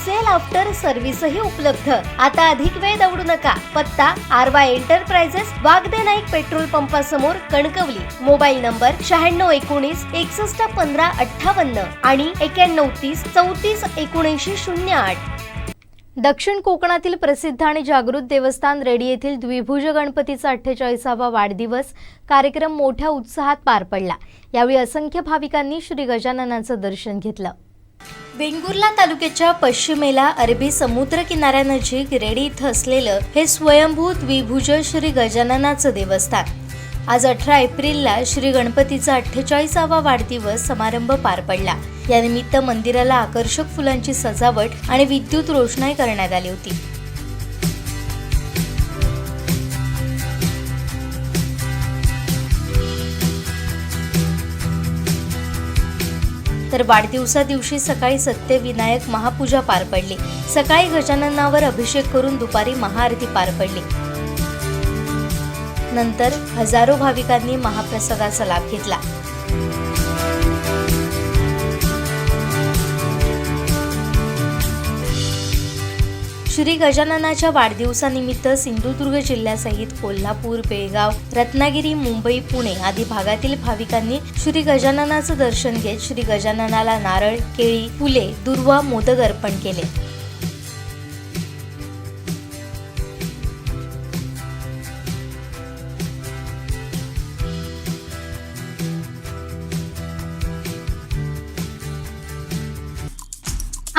Sale after सर्व्हिसही उपलब्ध. आता अधिक वेळ दौडू नका. पत्ता आरवा एंटरप्राइजेस वागदे नाईक पेट्रोल पंपासमोर कणकवली. मोबाईल नंबर शहाण्णव एकोणीस एकसष्ट पंधरा अठ्ठावन्न आणि एक्याण्णव तीस चौतीस एकोणऐंशी शून्य आठ. दक्षिण कोकणातील प्रसिद्ध आणि जागृत देवस्थान रेडी येथील द्विभुज गणपतीचा अठ्ठेचाळीसावा वाढदिवस कार्यक्रम मोठ्या उत्साहात पार पडला. यावेळी असंख्य भाविकांनी श्री गजाननाचं दर्शन घेतलं. वेंगुर्ला तालुक्याच्या पश्चिमेला अरबी समुद्र किनाऱ्यानजीक रेडी इथं असलेलं हे स्वयंभू द्विभुज श्री गजाननाचं देवस्थान. आज अठरा एप्रिलला श्री गणपतीचा अठ्ठेचाळीसावा वाढदिवस समारंभ पार पडला. यानिमित्त मंदिराला आकर्षक फुलांची सजावट आणि विद्युत रोषणाई करण्यात आली होती. तर वाढदिवसा दिवशी सकाळी सत्यविनायक महापूजा पार पडली. सकाळी गजाननावर अभिषेक करून दुपारी महाआरती पार पडली. नंतर हजारो भाविकांनी महाप्रसादाचा लाभ घेतला. श्री गजाननाच्या वाढदिवसानिमित्त सिंधुदुर्ग जिल्ह्यासहित कोल्हापूर बेळगाव रत्नागिरी मुंबई पुणे आदी भागातील भाविकांनी श्री गजाननाचं दर्शन घेत श्री गजाननाला नारळ केळी फुले दुर्वा मोदक अर्पण केले.